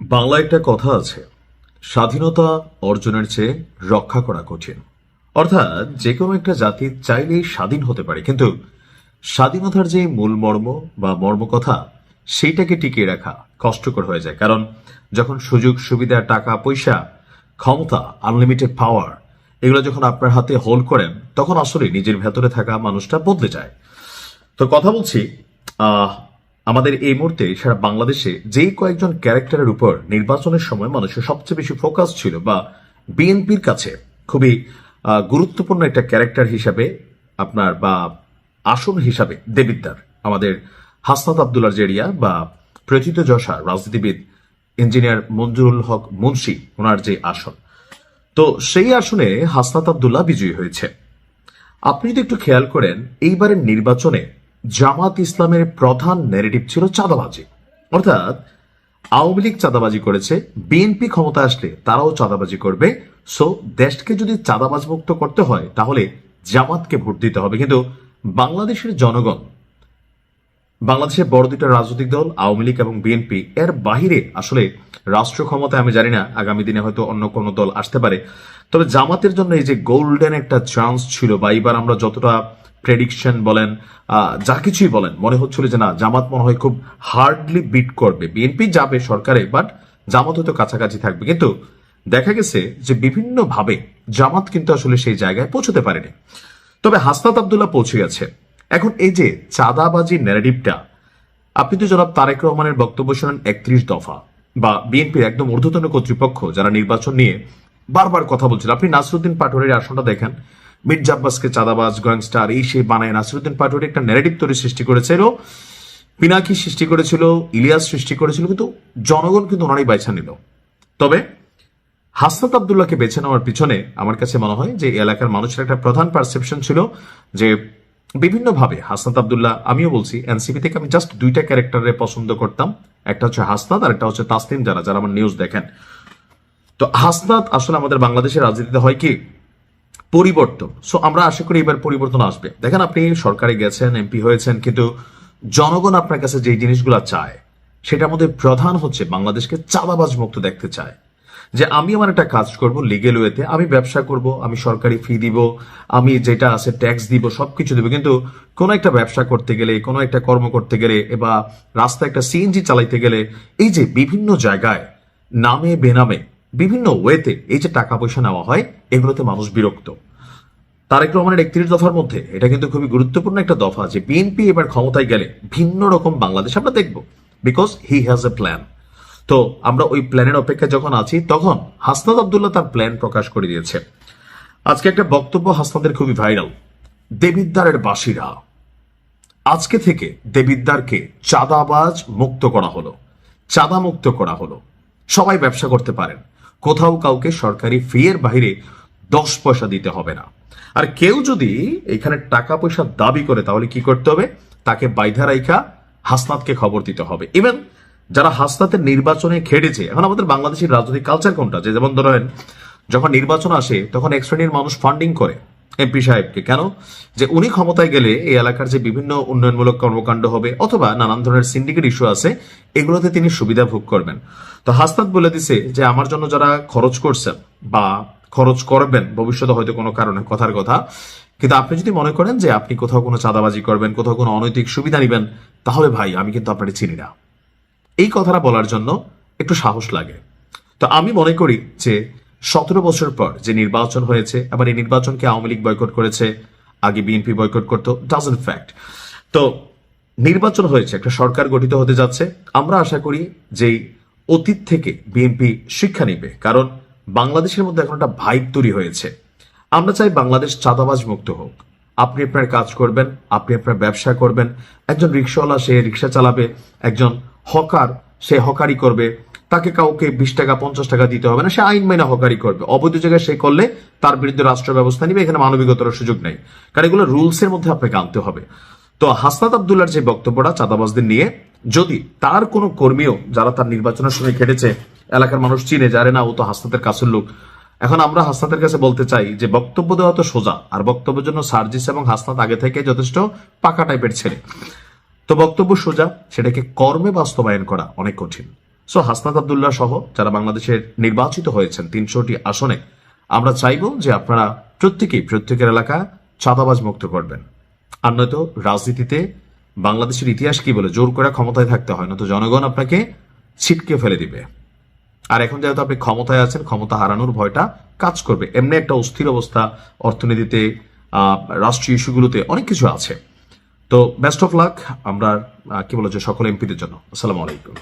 বাংলা একটা কথা আছে, স্বাধীনতা অর্জনের চেয়ে রক্ষা করা কঠিন। অর্থাৎ যে কোনো একটা জাতি চাইলেই স্বাধীন হতে পারে, কিন্তু স্বাধীনতার যে মূল মর্ম বা মর্মকথা, সেইটাকে টিকিয়ে রাখা কষ্টকর হয়ে যায়। কারণ যখন সুযোগ, সুবিধা, টাকা, পয়সা, ক্ষমতা আনলিমিটেড পাওয়ার এগুলো যখন আপনার হাতে হোল্ড করেন, তখন আসলে নিজের ভেতরে থাকা মানুষটা বদলে যায়। তো কথা বলছি আমাদের এই মুহূর্তে সারা বাংলাদেশে যেই কয়েকজন ক্যারেক্টারের উপর নির্বাচনের সময় মানুষের সবচেয়ে বেশি ফোকাস ছিল বা বিএনপির কাছে খুবই গুরুত্বপূর্ণ একটা ক্যারেক্টার হিসাবে আপনার বা আসন হিসাবে দেবিদ্দার, আমাদের হাসনাত আবদুল্লার জেরিয়া বা প্রথিত যশা, রাজনীতিবিদ ইঞ্জিনিয়ার মঞ্জুরুল হক মুন্সি, ওনার যে আসন। তো সেই আসনে হাসনাত আবদুল্লাহ বিজয়ী হয়েছে। আপনি যদি একটু খেয়াল করেন, এইবারের নির্বাচনে জামাত ইসলামের প্রধান ন্যারেটিভ ছিল চাঁদাবাজি। অর্থাৎ আওয়ামী লীগ চাঁদাবাজি করেছে, বিএনপি ক্ষমতা আসলে তারাও চাঁদাবাজি করবে। সো দেশকে যদি চাঁদাবাজ মুক্ত করতে হয়, তাহলে জামাতকে ভোট দিতে হবে। কিন্তু বাংলাদেশের জনগণ, বাংলাদেশের বড় দুইটা রাজনৈতিক দল, আওয়ামী লীগ এবং বিএনপি, এর বাহিরে আসলে রাষ্ট্র ক্ষমতায় আমি জানি না, আগামী দিনে হয়তো অন্য কোনো দল আসতে পারে। তবে জামাতের জন্য এই যে গোল্ডেন একটা চান্স ছিল, বা এবার আমরা যতটা প্রেডিকশন বলেন যা কিছুই বলেন, মনে হচ্ছিল যে না, জামাত মনে হয় খুব হার্ডলি বিট করবে। বিএনপি যাবে সরকারে বাট জামাত হয়তো কাছাকাছি থাকবে। কিন্তু দেখা গেছে যে বিভিন্ন ভাবে জামাত কিন্তু আসলে সেই জায়গায় পৌঁছতে পারেনি। তবে হাসনাত আবদুল্লাহ পৌঁছে গেছে। এখন এই যে চাঁদাবাজি ন্যারেটিভটা আপনি তো জনাব তারেক রহমানের বক্তব্য শোনেন একত্রিশ দফা, বা বিএনপির একদম ঊর্ধ্বতন কর্তৃপক্ষ যারা নির্বাচন নিয়ে বারবার কথা বলছিল। আপনি নাসরুদ্দিন পাটোয়ারির আসনটা দেখেন মির্জা আব্বাসকে চাঁদাবাজ, গ্যাংস্টার এই সেই বানায় নাসিরুদ্দিন পাটোয়ারি একটা ন্যারেটিভ তৈরি সৃষ্টি করেছিল। পিনাকি সৃষ্টি করেছিল, ইলিয়াস সৃষ্টি করেছিল, কিন্তু জনগণ কিন্তু ওনারাই বাইছা নিল। তবে হাসনাত আবদুল্লাহকে বেছে নেওয়ার পিছনে আমার কাছে মনে হয় যে এলাকার মানুষের একটা প্রধান পারসেপশন ছিল যে বিভিন্নভাবে হাসনাত আবদুল্লাহ, আমিও বলছি, এনসিপি থেকে আমি জাস্ট দুইটা ক্যারেক্টারে পছন্দ করতাম। একটা হচ্ছে হাসনাত আর একটা হচ্ছে তাসলিম যারা যারা আমার নিউজ দেখেন। তো হাসনাত আসলে আমাদের বাংলাদেশের রাজনীতিতে হয় কি পরিবর্তন। সো আমরা আশা করি এবার পরিবর্তন আসবে। দেখেন আপনি সরকারে গেছেন এমপি হয়েছেন, কিন্তু জনগণ আপনার কাছে যে জিনিসগুলো চায়, সেটার মধ্যে প্রধান হচ্ছে বাংলাদেশকে চাঁদাবাজ মুক্ত দেখতে চায়। যে আমি আমার একটা কাজ করব লিগেল ওয়েতে আমি ব্যবসা করব, আমি সরকারি ফি দিব, আমি যেটা আছে ট্যাক্স দিব, সবকিছু দিব। কিন্তু কোনো একটা ব্যবসা করতে গেলে, কোনো একটা কর্ম করতে গেলে, বা রাস্তায় একটা সিএনজি চালাইতে গেলে, এই যে বিভিন্ন জায়গায়, নামে বেনামে বিভিন্ন ওয়েতে এই যে টাকা পয়সা নেওয়া হয়, এগুলোতে মানুষ বিরক্ত। তারেক রহমানের একত্রিশ দফার মধ্যে এটা কিন্তু খুবই গুরুত্বপূর্ণ একটা দফা যে বিএনপি এবার ক্ষমতায় গেলে ভিন্ন রকম বাংলাদেশ আমরা দেখব because he has a plan তো আমরা ওই প্ল্যানের অপেক্ষায় যখন আছি, তখন হাসনাদ আবদুল্লাহ তার প্ল্যান প্রকাশ করে দিয়েছে। আজকে একটা বক্তব্য হাসনাদের খুবই ভাইরাল দেবিদ্দারের বাসীরা। আজকে থেকে দেবিদ্দারকে চাঁদাবাজ মুক্ত করা হলো। চাঁদা মুক্ত করা হলো। সবাই ব্যবসা করতে পারেন। কোথাও কাউকে সরকারি ফি এর বাইরে দশ পয়সা দিতে হবে না। আর কেউ যদি এখানে টাকা পয়সা দাবি করে, তাহলে কি করতে হবে? তাকে বাইধা রাইখা হাসনাতকে খবর দিতে হবে। ইভেন যারা হাসনাতের নির্বাচনে খেটেছে, এখন আমাদের বাংলাদেশের রাজনৈতিক কালচার কোনটা? যে যেমন ধরেন, যখন নির্বাচন আসে, তখন এক শ্রেণির মানুষ ফান্ডিং করে। এমপি সাহেবকে। কেন? যে উনি ক্ষমতায় গেলে এই এলাকার যে বিভিন্ন উন্নয়নমূলক কর্মকাণ্ড হবে অথবা নানান ধরনের সিন্ডিকেট ইস্যু আছে, এগুলোতে তিনি সুবিধা ভোগ করবেন। তো হাসনাত বলে দিছে যে, আমার জন্য যারা খরচ করছেন বা খরচ করবেন, ভবিষ্যতে হয়তো কোনো কারণে, কথার কথা, কিন্তু আপনি যদি মনে করেন যে আপনি কোথাও কোনো চাঁদাবাজি করবেন, কোথাও কোনো অনৈতিক সুবিধা নেবেন, তাহলে ভাই, আমি কিন্তু আপনাকে চিনি না। এই কথাটা বলার জন্য একটু সাহস লাগে। তো আমি মনে করি যে সতেরো বছর পর যে নির্বাচন হয়েছে আবার এই নির্বাচনকে আওয়ামী লীগ বয়কট করেছে, আগে বিএনপি বয়কট করতো ডাজন্ট ফ্যাক্ট তো নির্বাচন হয়েছে, একটা সরকার গঠিত হতে যাচ্ছে। আমরা আশা করি যে অতীত থেকে বিএনপি শিক্ষা নিবে, কারণ বাংলাদেশের মধ্যে এখন একটা ভাইব তৈরি হয়েছে। আমরা চাই বাংলাদেশ চাঁদাবাজ মুক্ত হোক। আপনি আপনার কাজ করবেন, আপনি আপনার ব্যবসা করবেন, একজন রিক্সাওয়ালা সে রিক্সা চালাবে, একজন হকার সে হকারি করবে তাকে কাউকে বিশ টাকা, পঞ্চাশ টাকা দিতে হবে না, সে আইন মাইনা হকারি করবে। অবৈধ জায়গায় সে করলে তার বিরুদ্ধে রাষ্ট্র ব্যবস্থা নিবে, এখানে মানবিকতার সুযোগ নেই। কারণ এগুলো রুলস এর মধ্যে আপনাকে আনতে হবে। তো হাসনাত আবদুল্লার যে বক্তব্যটা চাঁদাবাজদের নিয়ে, যদি তার কোনো কর্মীও যারা তার নির্বাচনের সময় খেটেছে, এলাকার মানুষ চিনে জানে না, ও তো হাসনাতের কাছের লোক। এখন আমরা হাসনাতের কাছে বলতে চাই যে, বক্তব্য দেওয়া তো সোজা, আর বক্তব্যের জন্য সার্জিস এবং হাসনাত আগে থেকে যথেষ্ট পাকা টাইপের ছেলে। তো বক্তব্য সোজা, সেটাকে কর্মে বাস্তবায়ন করা অনেক কঠিন। সো হাসনাত আবদুল্লাহ সহ যারা বাংলাদেশের নির্বাচিত হয়েছেন তিনশোটি আসনে, আমরা চাইব যে আপনারা প্রত্যেকেই, প্রত্যেকের এলাকা চাঁদাবাজ মুক্ত করবেন। আর নয়তো রাজনীতিতে বাংলাদেশের ইতিহাস কি বলে জোর করে ক্ষমতায় থাকতে হয়, নয়তো জনগণ আপনাকে ছিটকে ফেলে দিবে। আর এখন যেহেতু আপনি ক্ষমতায় আছেন, ক্ষমতা হারানোর ভয়টা কাজ করবে। এমনি একটা অস্থির অবস্থা অর্থনীতিতে রাষ্ট্রীয় ইস্যুগুলোতে অনেক কিছু আছে। তো বেস্ট অফ লাক আমরা কি বলা যায় সকল এমপিদের জন্য। আসসালামু আলাইকুম।